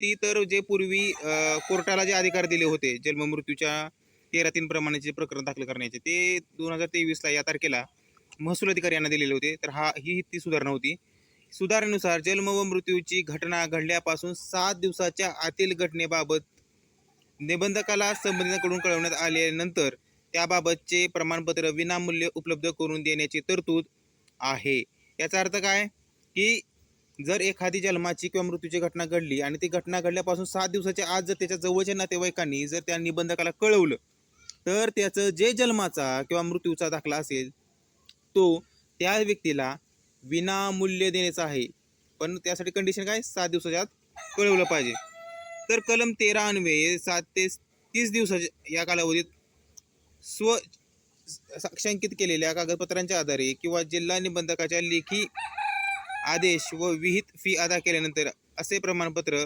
ती तर जे पूर्वी कोर्टाला जे अधिकार दिले होते जन्ममृत्यूच्या तेरा तीन प्रमाणेचे प्रकरण दाखल करण्याचे ते दोन हजार तेवीसला या तारखेला महसूल अधिकारी यांना दिलेले होते. तर हा ही ती सुधारणा होती. सुधारणेनुसार जन्म व मृत्यूची घटना घडल्यापासून सात दिवसाच्या आतील घटनेबाबत निबंधकाला संबंधितांकडून कळवण्यात आल्यानंतर त्याबाबतचे प्रमाणपत्र विनामूल्य उपलब्ध करून देण्याची तरतूद आहे. याचा अर्थ काय? की जर एखादी जन्माची किंवा मृत्यूची घटना घडली आणि ती घटना घडल्यापासून सात दिवसाच्या आज जर त्याच्या जवळच्या नातेवाईकांनी जर त्या निबंधकाला कळवलं तर त्याचं जे जन्माचा किंवा मृत्यूचा दाखला असेल तो त्या व्यक्तीला विनामूल्य देण्याचा आहे. पण त्यासाठी कंडिशन काय? सात दिवसाच्या आत कळवलं पाहिजे. तर कलम तेरा अन्वये सात ते तीस दिवसाच्या या कालावधीत स्व साक्षांकित केलेल्या कागदपत्रांच्या आधारे किंवा जिल्हा निबंधकाच्या लेखी आदेश व विहित फी अदा केल्यानंतर असे प्रमाणपत्र